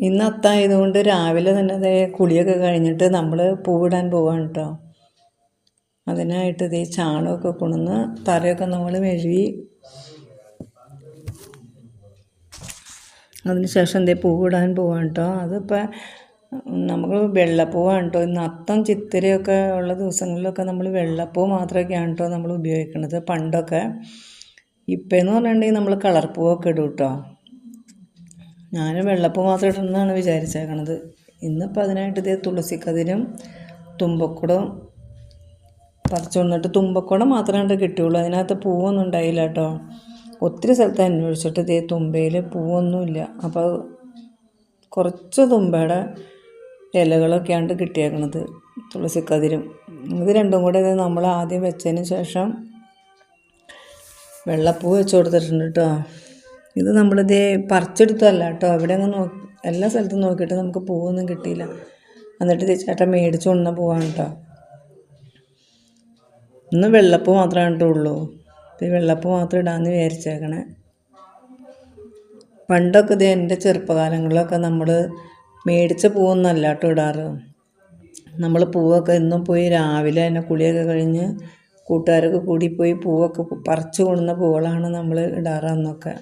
ഇന്ന് അത്തായതുകൊണ്ട് രാവിലെ തന്നെ അതേ കുളിയൊക്കെ കഴിഞ്ഞിട്ട് നമ്മൾ പൂവിടാൻ പോവാണ് കേട്ടോ അതിനായിട്ട് ഇതേ ചാണകമൊക്കെ കൊണ്ടുവന്ന് തറയൊക്കെ നമ്മൾ മെഴുകി അതിന് ശേഷം എന്തേ പൂവിടാൻ പോവാണ് കേട്ടോ അതിപ്പോൾ നമുക്ക് വെള്ളപ്പൂവാണ് കേട്ടോ ഇന്ന് അത്തം ചിത്തിരയൊക്കെ ഉള്ള ദിവസങ്ങളിലൊക്കെ നമ്മൾ വെള്ളപ്പൂ മാത്രമൊക്കെയാണ് കേട്ടോ നമ്മൾ ഉപയോഗിക്കുന്നത് പണ്ടൊക്കെ. ഇപ്പോഴെന്ന് പറഞ്ഞിട്ടുണ്ടെങ്കിൽ നമ്മൾ കളർ പൂവൊക്കെ ഇടും കേട്ടോ ഞാൻ വെള്ളപ്പൂ മാത്രം ഇടണമെന്നാണ് വിചാരിച്ചേക്കണത്. ഇന്നിപ്പോൾ അതിനായിട്ട് ഇതേ തുളസിക്കതിരും തുമ്പക്കുടം പറിച്ചു വന്നിട്ട് തുമ്പക്കുടം മാത്രമേ കിട്ടുകയുള്ളൂ അതിനകത്ത് പൂവൊന്നും ഉണ്ടായില്ല കേട്ടോ. ഒത്തിരി സ്ഥലത്ത് അന്വേഷിച്ചിട്ട് ഇതേ തുമ്പയിൽ പൂവൊന്നുമില്ല. അപ്പോൾ കുറച്ച് തുമ്പയുടെ ഇലകളൊക്കെയാണ് കിട്ടിയേക്കണത് തുളസിക്കതിരും. ഇത് രണ്ടും കൂടെ ഇത് നമ്മൾ ആദ്യം വെച്ചതിന് ശേഷം വെള്ളപ്പൂ വെച്ച് കൊടുത്തിട്ടുണ്ട് കേട്ടോ. ഇത് നമ്മളിത് പറിച്ചെടുത്തല്ല കേട്ടോ. അവിടെ അങ്ങ് നോ എല്ലാ സ്ഥലത്തും നോക്കിയിട്ട് നമുക്ക് പൂവൊന്നും കിട്ടിയില്ല. എന്നിട്ട് ചേട്ടൻ മേടിച്ചു കൊണ്ടുവന്ന പൂവാണ് കേട്ടോ. ഇന്ന് വെള്ളപ്പൂ മാത്രമേ ഇട്ടുള്ളൂ ഈ വെള്ളപ്പൂ മാത്രം ഇടാമെന്ന് വിചാരിച്ചേക്കണേ. പണ്ടൊക്കെ ഇത് എന്റെ ചെറുപ്പകാലങ്ങളിലൊക്കെ നമ്മൾ മേടിച്ച പൂവൊന്നല്ല കേട്ടോ ഇടാറ്. നമ്മൾ പൂവൊക്കെ എന്നും പോയി രാവിലെ തന്നെ കുളിയൊക്കെ കഴിഞ്ഞ് കൂട്ടുകാരൊക്കെ കൂടി പോയി പൂവൊക്കെ പറിച്ചു കൊണ്ടുവന്ന പൂവുകളാണ് നമ്മൾ ഇടാറ് അന്നൊക്കെ.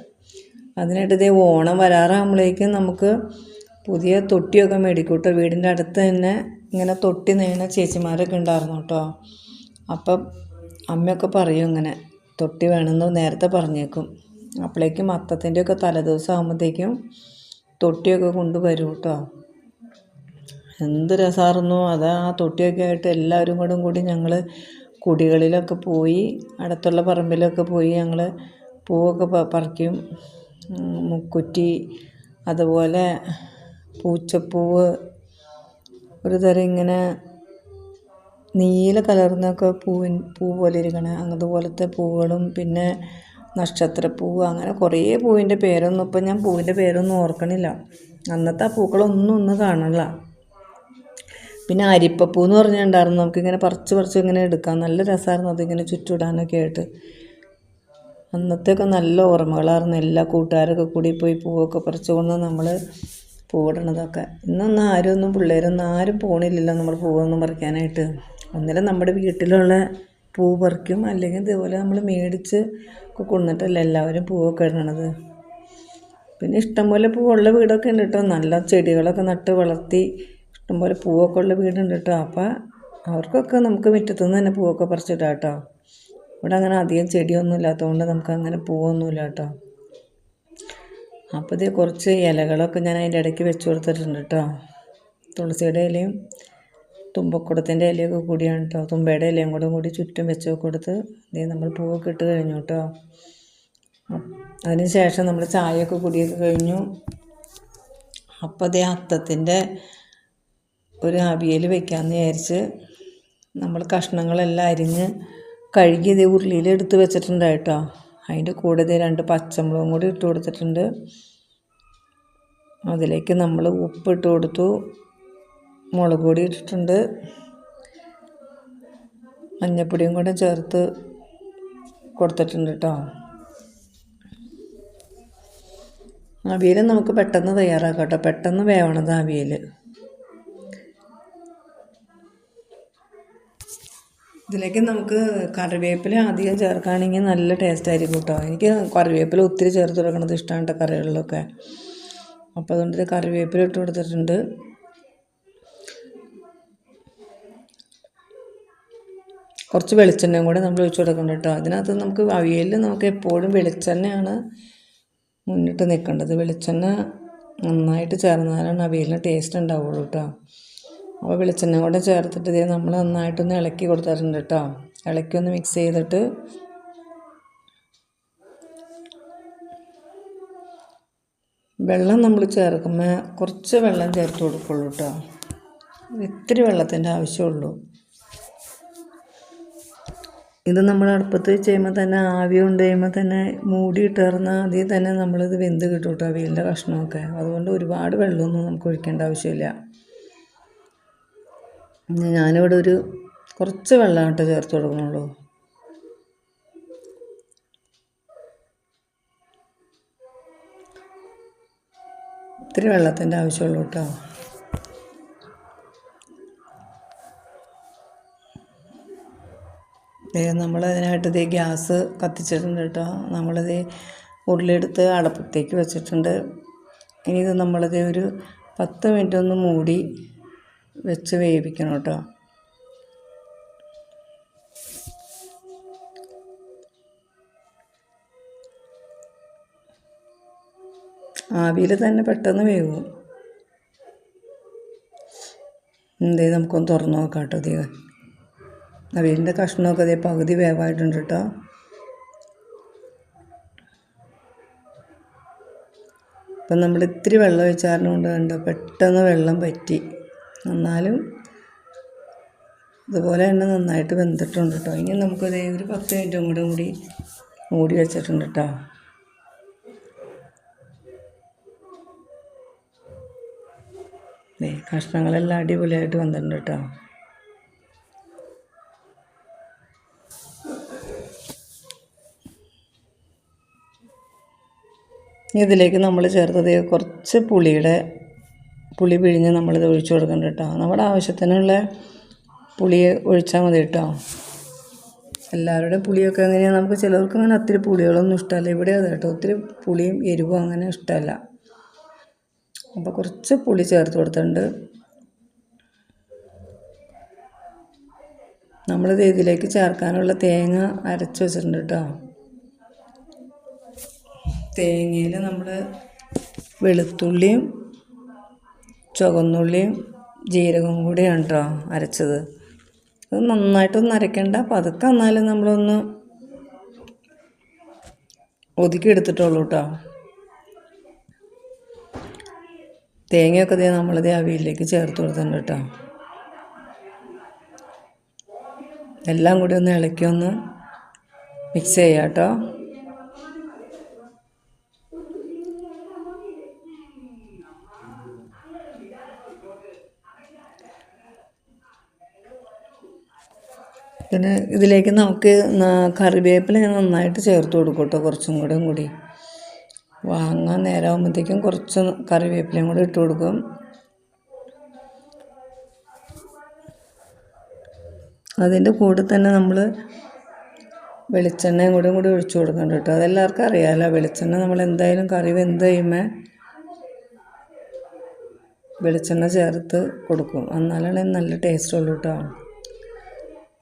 അതിനായിട്ട് ഇതേ ഓണം വരാറാകുമ്പോഴേക്കും നമുക്ക് പുതിയ തൊട്ടിയൊക്കെ മേടിക്കൂട്ടോ. കേട്ടോ വീടിന്റെ അടുത്ത് തന്നെ ഇങ്ങനെ തൊട്ടി നെയ്യുന്ന ചേച്ചിമാരൊക്കെ ഉണ്ടായിരുന്നു കേട്ടോ. അപ്പം അമ്മയൊക്കെ പറയും ഇങ്ങനെ തൊട്ടി വേണമെന്ന് നേരത്തെ പറഞ്ഞേക്കും. അപ്പോഴേക്കും അത്തത്തിന്റെയൊക്കെ തലേദിവസം ആകുമ്പോഴത്തേക്കും തൊട്ടിയൊക്കെ കൊണ്ടുവരും കേട്ടോ. എന്ത് രസമായിരുന്നു അത് ആ തൊട്ടിയൊക്കെ ആയിട്ട് എല്ലാവരും കൂടെ കൂടി ഞങ്ങൾ കുടികളിലൊക്കെ പോയി അടുത്തുള്ള പറമ്പിലൊക്കെ പോയി ഞങ്ങൾ പൂവൊക്കെ പറിക്കും. മുക്കുറ്റി അതുപോലെ പൂച്ചപ്പൂവ് ഒരു തരം ഇങ്ങനെ നീല കലർന്നൊക്കെ പൂവിൻ പൂ പോലെ ഇരിക്കണ. അതുപോലത്തെ പൂവുകളും പിന്നെ നക്ഷത്രപ്പൂവ് അങ്ങനെ കുറേ പൂവിന്റെ പേരൊന്നും ഇപ്പം ഞാൻ പൂവിന്റെ പേരൊന്നും ഓർക്കണില്ല. അന്നത്തെ ആ പൂക്കളൊന്നും ഒന്ന് കാണില്ല പിന്നെ അരിപ്പപ്പൂ എന്ന് പറഞ്ഞിട്ടുണ്ടായിരുന്നു. നമുക്കിങ്ങനെ പറിച്ച് പറിച്ച് ഇങ്ങനെ എടുക്കാം നല്ല രസമായിരുന്നു അതിങ്ങനെ ചുറ്റിടാനൊക്കെ ആയിട്ട്. അന്നത്തെയൊക്കെ നല്ല ഓർമ്മകളായിരുന്നു. എല്ലാ കൂട്ടുകാരൊക്കെ കൂടി പോയി പൂവൊക്കെ പറിച്ചു കൊണ്ട് നമ്മൾ പൂവിടണതൊക്കെ. ഇന്നൊന്നും ആരും ഒന്നും പിള്ളേരൊന്നും ആരും പോണില്ലല്ലോ നമ്മൾ പൂവൊന്നും പറിക്കാനായിട്ട്. ഒന്നിലും നമ്മുടെ വീട്ടിലുള്ള പൂ പറിക്കും. അല്ലെങ്കിൽ ഇതുപോലെ നമ്മൾ മേടിച്ച് ഒക്കെ കൊണ്ടിട്ടല്ലേ എല്ലാവരും പൂവൊക്കെ ഇടണത്. പിന്നെ ഇഷ്ടംപോലെ പൂവുള്ള വീടൊക്കെ ഉണ്ട് കേട്ടോ. നല്ല ചെടികളൊക്കെ നട്ട് വളർത്തി ഇഷ്ടംപോലെ പൂവൊക്കെ ഉള്ള വീടുണ്ട് കേട്ടോ. അപ്പോൾ അവർക്കൊക്കെ നമുക്ക് മുറ്റത്തുനിന്ന് തന്നെ പൂവൊക്കെ പറിച്ചിട്ടാട്ടോ ഇവിടെ അങ്ങനെ അധികം ചെടിയൊന്നും ഇല്ലാത്തതുകൊണ്ട് നമുക്ക് അങ്ങനെ പൂവൊന്നുമില്ല കേട്ടോ. അപ്പോൾ ഇത് കുറച്ച് ഇലകളൊക്കെ ഞാൻ അതിന്റെ ഇടയ്ക്ക് വെച്ച് കൊടുത്തിട്ടുണ്ട് കേട്ടോ. തുളസിയുടെ ഇലയും തുമ്പക്കുടത്തിന്റെ ഇലയൊക്കെ കൂടിയാണ് കേട്ടോ. തുമ്പയുടെ ഇലയും കൂടെ കൂടി ചുറ്റും വെച്ച് കൊടുത്ത് ഇതേ നമ്മൾ പൂവൊക്കെ ഇട്ട് കഴിഞ്ഞു കേട്ടോ. അതിനുശേഷം നമ്മൾ ചായയൊക്കെ കുടിയൊക്കെ കഴിഞ്ഞു. അപ്പോൾ അതേ അത്തത്തിന്റെ ഒരു അവിയൽ വെക്കാമെന്ന് വിചാരിച്ച് നമ്മൾ കഷ്ണങ്ങളെല്ലാം അരിഞ്ഞ് കഴുകി ഇതേ ഉരുളിയിൽ എടുത്ത് വെച്ചിട്ടുണ്ട് കേട്ടോ. അതിന്റെ കൂടെ ഇതേ രണ്ട് പച്ചമുളകും കൂടി ഇട്ട് കൊടുത്തിട്ടുണ്ട്. അതിലേക്ക് നമ്മൾ ഉപ്പ് ഇട്ട് കൊടുത്തു. മുളക് പൊടി ഇട്ടിട്ടുണ്ട്. മഞ്ഞപ്പൊടിയും കൂടെ ചേർത്ത് കൊടുത്തിട്ടുണ്ട് കേട്ടോ. അവിയൽ നമുക്ക് പെട്ടെന്ന് തയ്യാറാക്കാം കേട്ടോ. പെട്ടെന്ന് വേവണത് അവിയൽ ഇതിലേക്ക് നമുക്ക് കറിവേപ്പില അധികം ചേർക്കുകയാണെങ്കിൽ നല്ല ടേസ്റ്റ് ആയിരിക്കും കേട്ടോ. എനിക്ക് കറിവേപ്പില ഒത്തിരി ചേർത്ത് കൊടുക്കണത് ഇഷ്ടമാണ് കേട്ടോ കറികളിലൊക്കെ. അപ്പോൾ അതുകൊണ്ട് കറിവേപ്പില ഇട്ട് കൊടുത്തിട്ടുണ്ട്. കുറച്ച് വെളിച്ചെണ്ണയും കൂടെ നമ്മൾ ഒഴിച്ചു കൊടുക്കണം കേട്ടോ. അതിനകത്ത് നമുക്ക് അവിയലിൽ നമുക്ക് എപ്പോഴും വെളിച്ചെണ്ണയാണ് മുന്നിട്ട് നിൽക്കേണ്ടത്. വെളിച്ചെണ്ണ നന്നായിട്ട് ചേർന്നാലാണ് അവിയലിന് ടേസ്റ്റ് ഉണ്ടാവുള്ളൂ കേട്ടോ. അപ്പോൾ വെളിച്ചെണ്ണ കൂടെ ചേർത്തിട്ട് ഇതേ നമ്മൾ നന്നായിട്ടൊന്ന് ഇളക്കി കൊടുത്തിട്ടുണ്ട് കേട്ടോ. ഇളക്കി ഒന്ന് മിക്സ് ചെയ്തിട്ട് വെള്ളം നമ്മൾ ചേർക്കുമ്പോൾ കുറച്ച് വെള്ളം ചേർത്ത് കൊടുക്കുള്ളൂ കേട്ടോ. ഇത്തിരി വെള്ളത്തിന്റെ ആവശ്യമുള്ളൂ. ഇത് നമ്മൾ അടുപ്പത്ത് വെച്ച് കഴിയുമ്പോൾ തന്നെ ആവി കൊണ്ട് കഴിയുമ്പോൾ തന്നെ ഇട്ടേർന്ന് അതിൽ തന്നെ നമ്മളിത് വെന്ത് കിട്ടും കേട്ടോ അവിയലിന്റെ കഷ്ണമൊക്കെ. അതുകൊണ്ട് ഒരുപാട് വെള്ളമൊന്നും നമുക്ക് ഒഴിക്കേണ്ട ആവശ്യമില്ല. ഞാനിവിടെ ഒരു കുറച്ച് വെള്ളം കേട്ടോ ചേർത്ത് കൊടുക്കണുള്ളൂ ഇത്തിരി വെള്ളത്തിന്റെ ആവശ്യമുള്ളൂ കേട്ടോ. നമ്മൾ അതിനായിട്ട് ഇതേ ഗ്യാസ് കത്തിച്ചിട്ടുണ്ട് കേട്ടോ. നമ്മളിത് ഉരുളിയെടുത്ത് അടപ്പത്തേക്ക് വെച്ചിട്ടുണ്ട്. ഇനി ഇത് നമ്മളിത് ഒരു പത്ത് മിനിറ്റ് ഒന്ന് മൂടി വെച്ച് വേവിക്കണം കേട്ടോ. ആവിയിൽ തന്നെ പെട്ടെന്ന് വേവും. എന്തേ നമുക്കൊന്ന് തുറന്ന് നോക്കാം കേട്ടോ അധികം അവിയലിന്റെ കഷ്ണമൊക്കെ അതേ പകുതി വേവായിട്ടുണ്ട് കേട്ടോ. അപ്പം നമ്മൾ ഇത്തിരി വെള്ളം ഒഴിച്ചാറിനുകൊണ്ട് കണ്ടോ പെട്ടെന്ന് വെള്ളം പറ്റി എന്നാലും ഇതുപോലെ തന്നെ നന്നായിട്ട് വെന്തിട്ടുണ്ട് കേട്ടോ ഇനി നമുക്ക് ഇതേ ഒരു പത്ത് മിനിറ്റും കൂടെ കൂടി മൂടി വെച്ചിട്ടുണ്ട് കേട്ടോ കഷ്ണങ്ങളെല്ലാം അടിപൊളിയായിട്ട് വന്നിട്ടുണ്ട് കേട്ടോ ഇതിലേക്ക് നമ്മൾ ചേർത്തത് കുറച്ച് പുളിയുടെ പുളി പിഴിഞ്ഞ് നമ്മളിത് ഒഴിച്ചു കൊടുക്കണം കേട്ടോ. നമ്മുടെ ആവശ്യത്തിനുള്ള പുളി ഒഴിച്ചാൽ മതി കേട്ടോ. എല്ലാവരുടെയും പുളിയൊക്കെ എങ്ങനെയാണ് നമുക്ക് ചിലർക്ക് അങ്ങനെ ഒത്തിരി പുളികളൊന്നും ഇഷ്ടമല്ല. ഇവിടെ അതെ കേട്ടോ. ഒത്തിരി പുളിയും എരിവും അങ്ങനെ ഇഷ്ടമല്ല. അപ്പോൾ കുറച്ച് പുളി ചേർത്ത് കൊടുത്തിട്ടുണ്ട്. നമ്മളിത് ഇതിലേക്ക് ചേർക്കാനുള്ള തേങ്ങ അരച്ച് വെച്ചിട്ടുണ്ട് കേട്ടോ. തേങ്ങയിൽ നമ്മൾ വെളുത്തുള്ളിയും ചുവന്നുള്ളിയും ജീരകവും കൂടിയാണ് കേട്ടോ അരച്ചത്. അത് നന്നായിട്ടൊന്നും അരയ്ക്കണ്ട. പതുക്കെ എന്നാലും നമ്മളൊന്ന് ഒതുക്കി എടുത്തിട്ടുള്ളൂ കേട്ടോ തേങ്ങയൊക്കെ ദേ നമ്മളിത് അവിയിലേക്ക് ചേർത്ത് കൊടുത്തിട്ടുണ്ട് കേട്ടോ എല്ലാം കൂടി ഒന്ന് ഇളക്കി ഒന്ന് മിക്സ് ചെയ്യാം കേട്ടോ പിന്നെ ഇതിലേക്ക് നമുക്ക് കറിവേപ്പില ഞാൻ നന്നായിട്ട് ചേർത്ത് കൊടുക്കും കേട്ടോ കുറച്ചും കൂടെ കൂടി. വാങ്ങാൻ നേരമാകുമ്പോഴത്തേക്കും കുറച്ച് കറിവേപ്പിലയും കൂടെ ഇട്ട് കൊടുക്കും. അതിന്റെ കൂടെ തന്നെ നമ്മൾ വെളിച്ചെണ്ണയും കൂടെ കൂടി ഒഴിച്ചു കൊടുക്കണം കേട്ടോ. അതെല്ലാവർക്കും അറിയാമല്ലോ വെളിച്ചെണ്ണ നമ്മൾ എന്തായാലും കറി വെന്ത് കഴിയുമ്പോൾ വെളിച്ചെണ്ണ ചേർത്ത് കൊടുക്കും. എന്നാലാണ് നല്ല ടേസ്റ്റ് ഉള്ളൂ കേട്ടോ.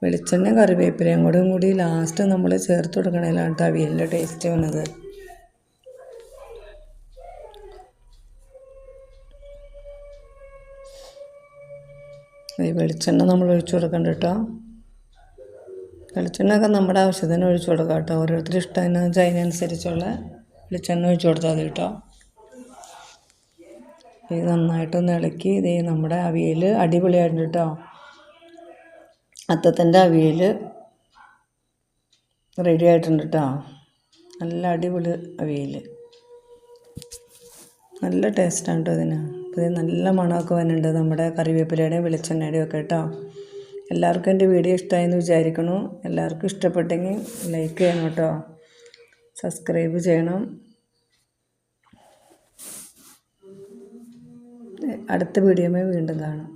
വെളിച്ചെണ്ണ കറിവേപ്പിലയും കൂടെ കൂടി ലാസ്റ്റ് നമ്മൾ ചേർത്ത് കൊടുക്കണേലാണ് കേട്ടോ അവിയലിന്റെ ടേസ്റ്റ് വന്നത്. ഈ വെളിച്ചെണ്ണ നമ്മൾ ഒഴിച്ചു കൊടുക്കണ്ട കേട്ടോ വെളിച്ചെണ്ണയൊക്കെ നമ്മുടെ ആവശ്യത്തിന് ഒഴിച്ചു കൊടുക്കാം കേട്ടോ ഓരോരുത്തർ ഇഷ്ടം അതിനനുസരിച്ചുള്ള വെളിച്ചെണ്ണ ഒഴിച്ചു കൊടുത്താൽ മതി കേട്ടോ ഇത് നന്നായിട്ടൊന്ന് ഇളക്കി ഇത് നമ്മുടെ അവിയൽ അടിപൊളിയായിട്ടുണ്ട് കേട്ടോ അത്തത്തിന്റെ അവിയൽ റെഡി ആയിട്ടുണ്ട് കേട്ടോ നല്ല അടിപൊളി അവിയൽ നല്ല ടേസ്റ്റാണ് കേട്ടോ ഇതിന്. പുതിയ നല്ല മണമൊക്കെ വരുന്നുണ്ട് നമ്മുടെ കറിവേപ്പിലയുടെയും വെളിച്ചെണ്ണയുടെയും ഒക്കെ കേട്ടോ എല്ലാവർക്കും എന്റെ വീഡിയോ ഇഷ്ടമായെന്ന് വിചാരിക്കണു എല്ലാവർക്കും ഇഷ്ടപ്പെട്ടെങ്കിൽ ലൈക്ക് ചെയ്യണം കേട്ടോ സബ്സ്ക്രൈബ് ചെയ്യണം. അടുത്ത വീഡിയോമേ വീണ്ടും കാണാം.